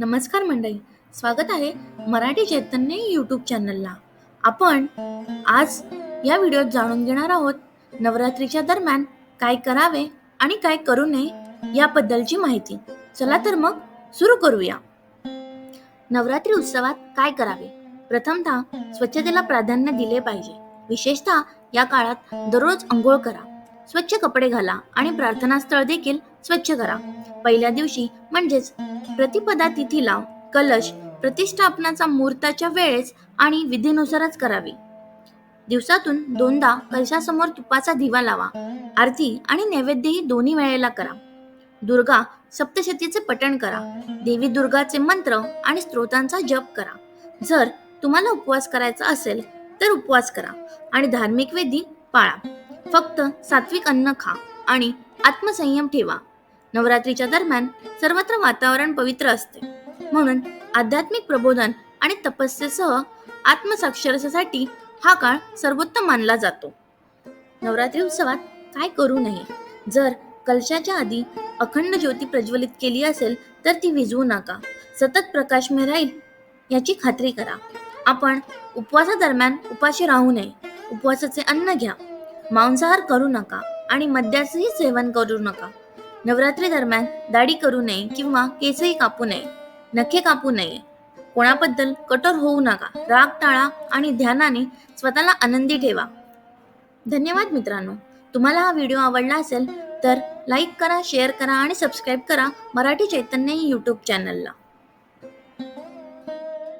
नमस्कार मंडळी. स्वागत आहे मराठी चैतन्य यूट्यूब चॅनलला आपण आज या व्हिडिओत जाणून घेणार आहोत नवरात्रीच्या दरम्यान काय करावे आणि काय करू नये याबद्दलची माहिती. चला तर मग सुरू करूया. नवरात्री उत्सवात काय करावे? प्रथमतः स्वच्छतेला प्राधान्य दिले पाहिजे. विशेषतः या काळात दररोज अंघोळ करा. स्वच्छ कपडे घाला आणि प्रार्थनास्थळ देखील स्वच्छ करा. पहिल्या दिवशी म्हणजेच प्रतिपदा तिथीला कलश प्रतिष्ठापनाचा मुहूर्ताच्या वेळेस आणि विधीनुसारच करावी. दिवसातून दोनदा कलशासमोर तुपाचा दिवा लावा. आरती आणि नैवेद्यही दोन्ही वेळेला करा. दुर्गा सप्तशतीचे पठण करा. देवी दुर्गाचे मंत्र आणि स्त्रोतांचा जप करा. जर तुम्हाला उपवास करायचा असेल तर उपवास करा आणि धार्मिक विधी पाळा. फक्त सात्विक अन्न खा आणि आत्मसंयम ठेवा. नवरात्रीच्या दरम्यान सर्वत्र वातावरण पवित्र असते. म्हणून आध्यात्मिक प्रबोधन आणि तपस्येसह आत्मसाक्षरतेसाठी हा काळ सर्वोत्तम मानला जातो. नवरात्री उत्सवात काय करू नये? जर कलशाच्या आधी अखंड ज्योती प्रज्वलित केली असेल तर ती विजवू नका. सतत प्रकाशमय राहील याची खात्री करा. आपण उपवासादरम्यान उपाशी राहू नये. उपवासाचे अन्न घ्या. मांसाहार करू नका आणि मद्याचंही सेवन करू नका. नवरात्री दरम्यान दाढी करू नये किंवा केसही कापू नये नखे कापू नये. कोणाबद्दल कठोर होऊ नका राग टाळा आणि ध्यानाने स्वतःला आनंदी ठेवा. धन्यवाद मित्रांनो. तुम्हाला हा व्हिडिओ आवडला असेल तर लाईक करा शेअर करा आणि सबस्क्राईब करा मराठी चैतन्य यूट्यूब चॅनलला.